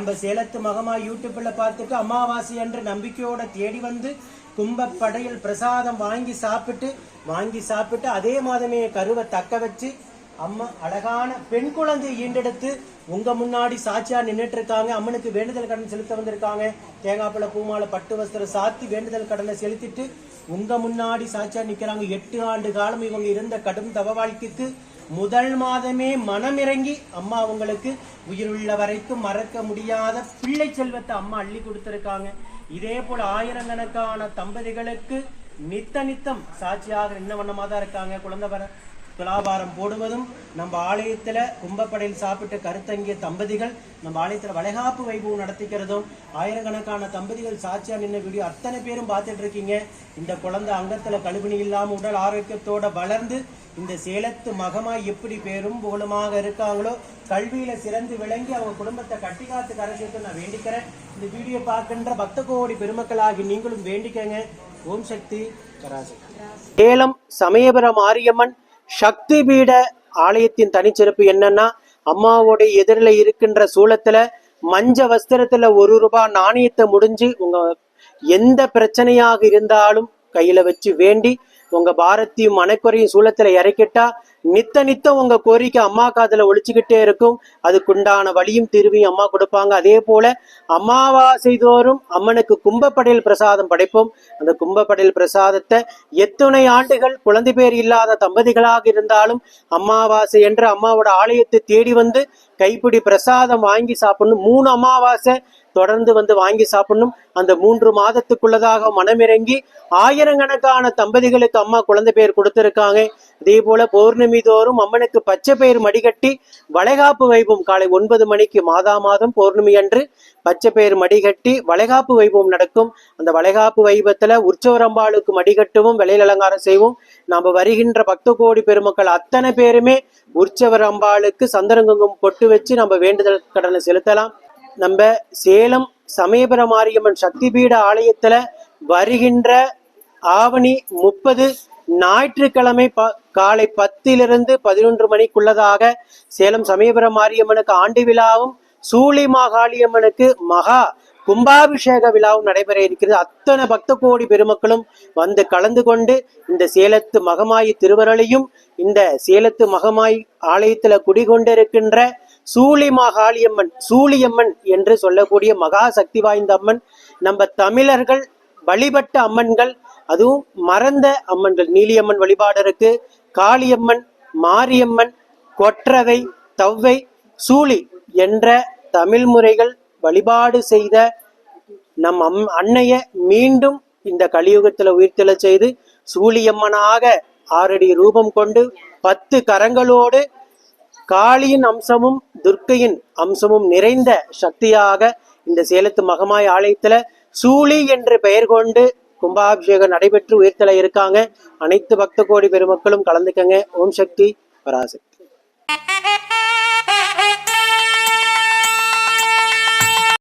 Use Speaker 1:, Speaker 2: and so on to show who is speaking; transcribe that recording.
Speaker 1: நம்ம சேலத்து மகமா யூடியூப்ல பார்த்துட்டு அமாவாசை என்று நம்பிக்கையோட தேடி வந்து கும்பப்படையில் பிரசாதம் வாங்கி சாப்பிட்டு வாங்கி சாப்பிட்டு அதே மாதமே கருவை தக்க வச்சு அம்மா அழகான பெண் குழந்தை ஈண்டெடுத்து உங்க முன்னாடி சாட்சியா நின்றுட்டு இருக்காங்க அம்மனுக்கு வேண்டுதல் கடன் செலுத்த வந்திருக்காங்க. தேங்காய்பழ பூமாலை பட்டு வஸ்திரம் சாத்தி வேண்டுதல் கடனை செலுத்திட்டு உங்க முன்னாடி சாட்சியா நிக்கிறாங்க. எட்டு ஆண்டு காலம் இவங்க இருந்த கடும் தவ வாழ்க்கைக்கு முதல் மாதமே மனமிறங்கி அம்மா அவங்களுக்கு உயிருள்ள வரைக்கும் மறக்க முடியாத பிள்ளை செல்வத்தை அம்மா அள்ளி கொடுத்திருக்காங்க. இதே போல ஆயிரக்கணக்கான தம்பதிகளுக்கு நித்த நித்தம் சாட்சியாக இன்ன வண்ணமாக தான் இருக்காங்க குழந்தை வர துலாபாரம் போடுவதும் நம்ம ஆலயத்துல கும்பப்படையில் சாப்பிட்டு கருத்தங்கிய தம்பதிகள் நம்ம ஆலயத்துல வளைகாப்பு வைபவம் நடத்திக்கிறதும் ஆயிரக்கணக்கான தம்பதிகள் சாட்சியா நின்ன வீடியோ அத்தனை பேரும் பார்த்துட்டு இருக்கீங்க இந்த குழந்தை அங்கத்துல கழுவினி இல்லாமல் உடல் ஆரோக்கியத்தோட வளர்ந்து இந்த சேலத்து மகமா எப்படி பேரும் புகழுமாக இருக்காங்களோ கல்வியில சிறந்து விளங்கி அவங்க குடும்பத்தை கட்டி காத்து கரை நான் வேண்டிக்கிறேன். இந்த வீடியோ பார்க்கின்ற பக்த கோடி பெருமக்களாகி நீங்களும் வேண்டிக்கங்க. ஓம் சக்தி. சேலம் சமயபுரம் ஆரியம்மன் சக்தி பீட ஆலயத்தின் தனிச்சிறப்பு என்னன்னா அம்மாவோடைய எதிரில இருக்கின்ற சூளத்துல மஞ்ச வஸ்திரத்துல ஒரு ரூபாய் நாணயத்தை முடிஞ்சு உங்க எந்த பிரச்சனையாக இருந்தாலும் கையில வச்சு வேண்டி உங்க பாரத்தையும் மனக்குறையும் சூளத்துல இறக்கிட்டா நித்த நித்தம் உங்க கோரிக்கை அம்மா காதுல ஒழிச்சுக்கிட்டே இருக்கும். அதுக்குண்டான வழியும் திருவியும் அம்மா கொடுப்பாங்க. அதே போல அமாவாசை தோறும் அம்மனுக்கு கும்பப்படையல் பிரசாதம் படைப்போம். அந்த கும்பப்படையல் பிரசாதத்தை எத்தனை ஆண்டுகள் குழந்தை பேர் இல்லாத தம்பதிகளாக இருந்தாலும் அமாவாசை என்று அம்மாவோட ஆலயத்தை தேடி வந்து கைப்பிடி பிரசாதம் வாங்கி சாப்பிடணும். மூணு அமாவாசை தொடர்ந்து வந்து வாங்கி சாப்பிடணும். அந்த மூன்று மாதத்துக்குள்ளதாக மனமிறங்கி ஆயிரக்கணக்கான தம்பதிகளுக்கு அம்மா குழந்தை பேர் கொடுத்திருக்காங்க. இதே போல பௌர்ணமி தோறும் அம்மனுக்கு பச்சை பெயர் மடிகட்டி வளைகாப்பு வைபம் காலை ஒன்பது மணிக்கு மாதா மாதம் பௌர்ணமி அன்று பச்சை பெயர் மடிகட்டி வளைகாப்பு வைபவம் நடக்கும். அந்த வளைகாப்பு வைபத்துல உற்சவரம்பாளுக்கு மடிகட்டுவோம் விலையில் அலங்காரம் செய்வோம். நாம வருகின்ற பக்த கோடி பெருமக்கள் அத்தனை பேருமே உற்சவர் அம்பாளுக்கு சந்தனங்குங்கும் பொட்டு வச்சு நம்ம வேண்டுதல் கடனை செலுத்தலாம். நம்ம சேலம் சமயபுர மாரியம்மன் சக்தி பீட ஆலயத்துல வருகின்ற ஆவணி முப்பது ஞாயிற்றுக்கிழமை ப- காலை பத்திலிருந்து பதினொன்று மணிக்குள்ளதாக சேலம் சமயபுரம் மாரியம்மனுக்கு ஆண்டு விழாவும் சூளி மாகாளியம்மனுக்கு மகா கும்பாபிஷேக விழாவும் நடைபெற இருக்கிறது. அத்தனை பக்த கோடி பெருமக்களும் வந்து கலந்து கொண்டு இந்த சேலத்து மகமாயி திருவருளையும் இந்த சேலத்து மகமாய் ஆலயத்துல குடிகொண்டிருக்கின்ற சூளி மகாளியம்மன் சூளியம்மன் என்று சொல்லக்கூடிய மகா சக்தி வாய்ந்த அம்மன். நம்ம தமிழர்கள் வழிபட்ட அம்மன்கள் அதுவும் மறந்த அம்மன்கள். நீலியம்மன் வழிபாடு இருக்கு காளியம்மன் மாரியம்மன் கொற்றவை தவ்வை சூளி என்ற தமிழ் முறைகள் வழிபாடு செய்த நம் அம் அன்னைய மீண்டும் இந்த கலியுகத்துல உயிர்த்தெழச் செய்து சூழியம்மனாக ஆறடி ரூபம் கொண்டு பத்து கரங்களோடு காளியின் அம்சமும் துர்க்கையின் அம்சமும் நிறைந்த சக்தியாக இந்த சேலத்து மகமாய் ஆலயத்துல சூளி என்று பெயர் கொண்டு கும்பாபிஷேகம் நடைபெற்று உயிர்த்தல இருக்காங்க. அனைத்து பக்த கோடி பெருமக்களும் கலந்துக்கங்க. ஓம் சக்தி பராசக்தி.